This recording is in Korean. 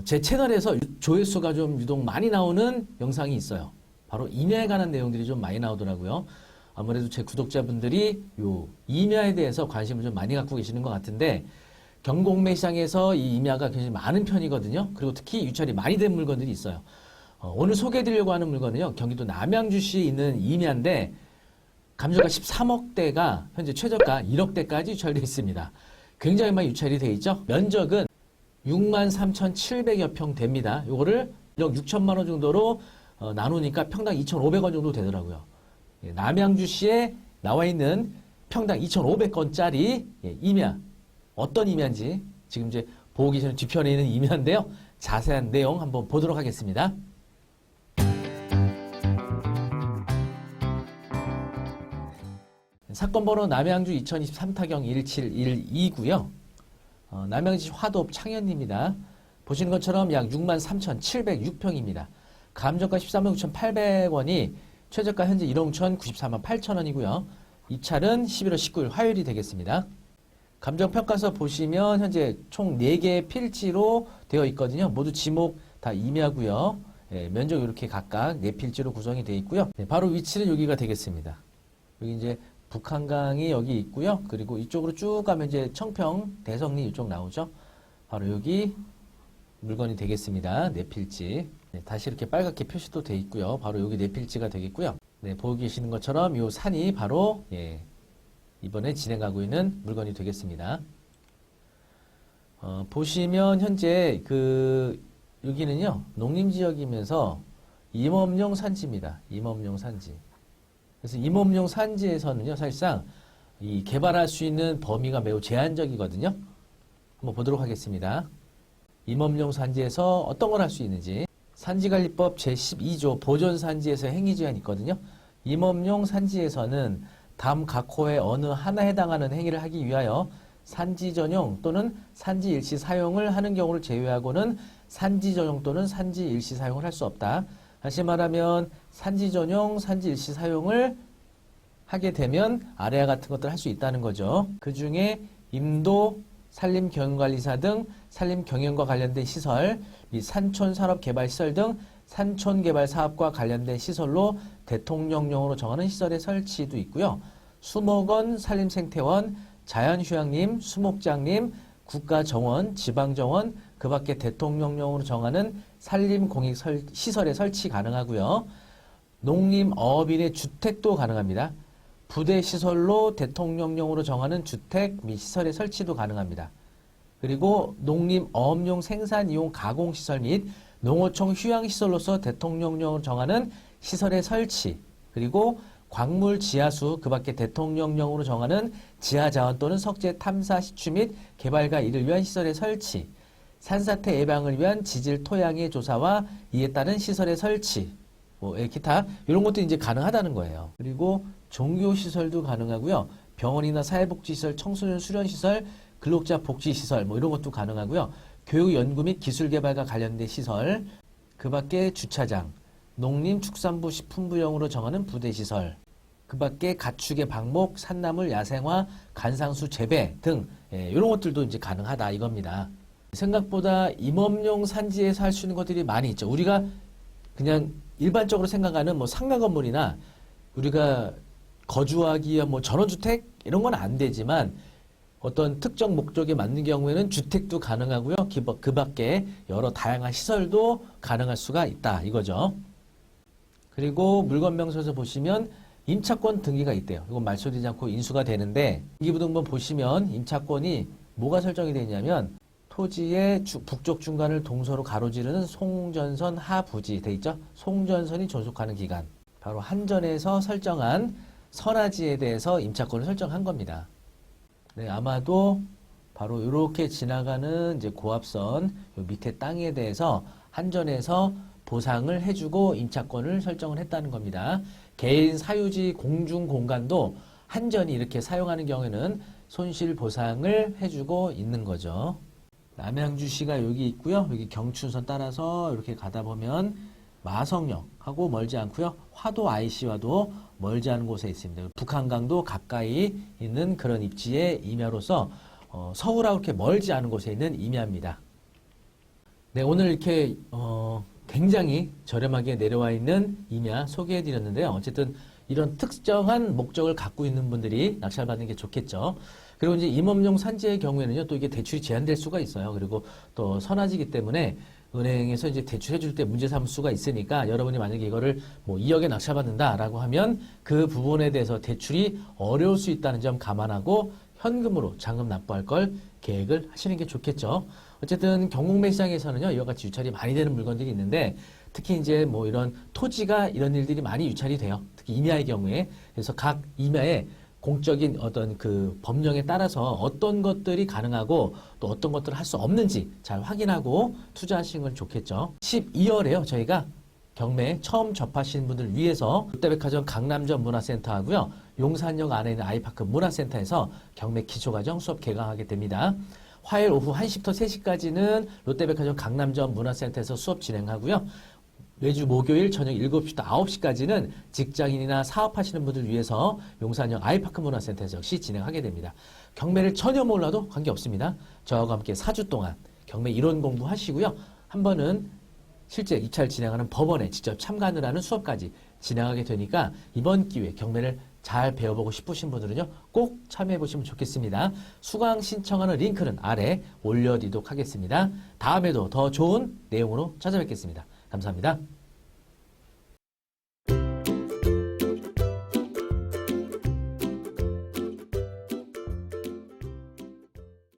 어, 제 채널에서 조회수가 좀 유독 많이 나오는 영상이 있어요. 바로 임야에 관한 내용들이 좀 많이 나오더라고요. 아무래도 제 구독자분들이 요 임야에 대해서 관심을 좀 많이 갖고 계시는 것 같은데 경공매 시장에서 이 임야가 굉장히 많은 편이거든요. 그리고 특히 유찰이 많이 된 물건들이 있어요. 어, 오늘 소개해드리려고 하는 물건은요. 경기도 남양주시에 있는 임야인데 감정가 13억대가 현재 최저가 1억대까지 유찰되어 있습니다. 굉장히 많이 유찰이 되어 있죠. 면적은 63,700여 평 됩니다. 요거를 1억 6천만 원 정도로 어, 나누니까 평당 2,500원 정도 되더라고요. 예, 남양주시에 나와 있는 평당 2,500건짜리 예, 임야 어떤 임야인지 지금 이제 보고 계시는 뒤편에 있는 임야인데요. 자세한 내용 한번 보도록 하겠습니다. 사건 번호 남양주 2023 타경 1712고요. 어, 남양주시 화도읍 창현입니다. 보시는 것처럼 약 63,706평입니다. 감정가 13만 9,800원이 최저가 현재 1억 1,094만 8천 원이고요. 이 차는 11월 19일 화요일이 되겠습니다. 감정평가서 보시면 현재 총 4개의 필지로 되어 있거든요. 모두 지목 다 임야고요. 예, 면적 이렇게 각각 4필지로 구성이 되어 있고요. 네, 바로 위치는 여기가 되겠습니다. 여기 이제 북한강이 여기 있고요. 그리고 이쪽으로 쭉 가면 이제 청평, 대성리 이쪽 나오죠. 바로 여기 물건이 되겠습니다. 네 필지. 네, 다시 이렇게 빨갛게 표시도 돼 있고요. 바로 여기 네 필지가 되겠고요. 네, 보고 계시는 것처럼 이 산이 바로 예, 이번에 진행하고 있는 물건이 되겠습니다. 어, 보시면 현재 그 여기는요 농림지역이면서 임업용 산지입니다. 임업용 산지. 그래서 임업용 산지에서는요 사실상 이 개발할 수 있는 범위가 매우 제한적이거든요. 한번 보도록 하겠습니다. 임업용 산지에서 어떤 걸 할 수 있는지 산지관리법 제12조 보존산지에서 행위 제한이 있거든요. 임업용 산지에서는 다음 각 호의 어느 하나에 해당하는 행위를 하기 위하여 산지 전용 또는 산지 일시 사용을 하는 경우를 제외하고는 산지 전용 또는 산지 일시 사용을 할 수 없다. 다시 말하면 산지 전용, 산지 일시 사용을 하게 되면 아래와 같은 것들을 할 수 있다는 거죠. 그 중에 임도, 산림 경영관리사 등 산림 경영과 관련된 시설, 및 산촌 산업 개발 시설 등 산촌 개발 사업과 관련된 시설로 대통령령으로 정하는 시설의 설치도 있고요. 수목원, 산림생태원, 자연휴양림, 수목장림, 국가 정원, 지방 정원, 그 밖에 대통령령으로 정하는 산림 공익시설의 설치 가능하고요. 농림 어업인의 주택도 가능합니다. 부대 시설로 대통령령으로 정하는 주택 및 시설의 설치도 가능합니다. 그리고 농림 어업용 생산 이용 가공 시설 및 농어촌 휴양 시설로서 대통령령으로 정하는 시설의 설치 그리고 광물 지하수 그 밖에 대통령령으로 정하는 지하자원 또는 석재 탐사 시추 및 개발과 이를 위한 시설의 설치 산사태 예방을 위한 지질 토양의 조사와 이에 따른 시설의 설치 뭐 예, 기타 이런 것도 이제 가능하다는 거예요. 그리고 종교 시설도 가능하고요. 병원이나 사회복지시설, 청소년 수련시설, 근로자 복지시설 뭐 이런 것도 가능하고요. 교육 연구 및 기술 개발과 관련된 시설, 그 밖에 주차장, 농림축산부 식품부용으로 정하는 부대시설, 그 밖에 가축의 방목, 산나물 야생화, 간상수 재배 등 예, 이런 것들도 이제 가능하다 이겁니다. 생각보다 임업용 산지에서 할 수 있는 것들이 많이 있죠. 우리가 그냥 일반적으로 생각하는 뭐 상가 건물이나 우리가 거주하기 위한 뭐 전원주택 이런 건 안 되지만 어떤 특정 목적에 맞는 경우에는 주택도 가능하고요. 그 밖에 여러 다양한 시설도 가능할 수가 있다 이거죠. 그리고 물건명서에서 보시면 임차권 등기가 있대요. 이건 말소되지 않고 인수가 되는데 등기부등본 보시면 임차권이 뭐가 설정이 되어 있냐면 토지의 주- 북쪽 중간을 동서로 가로지르는 송전선 하부지 돼 있죠. 송전선이 존속하는 기간. 바로 한전에서 설정한 선화지에 대해서 임차권을 설정한 겁니다. 네, 아마도 바로 이렇게 지나가는 이제 고압선 요 밑에 땅에 대해서 한전에서 보상을 해주고 임차권을 설정을 했다는 겁니다. 개인 사유지 공중 공간도 한전이 이렇게 사용하는 경우에는 손실 보상을 해주고 있는 거죠. 남양주시가 여기 있고요. 여기 경춘선 따라서 이렇게 가다 보면 마성역하고 멀지 않고요. 화도 IC와도 멀지 않은 곳에 있습니다. 북한강도 가까이 있는 그런 입지의 임야로서 어, 서울하고 이렇게 멀지 않은 곳에 있는 임야입니다. 네, 오늘 이렇게 어, 굉장히 저렴하게 내려와 있는 임야 소개해 드렸는데요. 어쨌든 이런 특정한 목적을 갖고 있는 분들이 낙찰 받는 게 좋겠죠. 그리고 이제 임업용 산지의 경우에는요, 또 이게 대출이 제한될 수가 있어요. 그리고 또 선화지기 때문에 은행에서 이제 대출해 줄 때 문제 삼을 수가 있으니까 여러분이 만약에 이거를 뭐 2억에 낙찰받는다라고 하면 그 부분에 대해서 대출이 어려울 수 있다는 점 감안하고 현금으로 잔금 납부할 걸 계획을 하시는 게 좋겠죠. 어쨌든 경공매 시장에서는요, 이와 같이 유찰이 많이 되는 물건들이 있는데 특히 이제 뭐 이런 토지가 이런 일들이 많이 유찰이 돼요. 특히 임야의 경우에. 그래서 각 임야에 공적인 어떤 그 법령에 따라서 어떤 것들이 가능하고 또 어떤 것들을 할 수 없는지 잘 확인하고 투자하시는 건 좋겠죠. 12월에요, 저희가 경매 처음 접하시는 분들 위해서 롯데백화점 강남점 문화센터 하고요. 용산역 안에 있는 아이파크 문화센터에서 경매 기초과정 수업 개강하게 됩니다. 화요일 오후 1시부터 3시까지는 롯데백화점 강남점 문화센터에서 수업 진행하고요. 매주 목요일 저녁 7시부터 9시까지는 직장인이나 사업하시는 분들 위해서 용산역 아이파크 문화센터에서 역시 진행하게 됩니다. 경매를 전혀 몰라도 관계없습니다. 저하고 함께 4주 동안 경매 이론 공부하시고요. 한 번은 실제 입찰 진행하는 법원에 직접 참관을 하는 수업까지 진행하게 되니까 이번 기회에 경매를 잘 배워보고 싶으신 분들은요 꼭 참여해 보시면 좋겠습니다. 수강 신청하는 링크는 아래 올려드리도록 하겠습니다. 다음에도 더 좋은 내용으로 찾아뵙겠습니다. 감사합니다.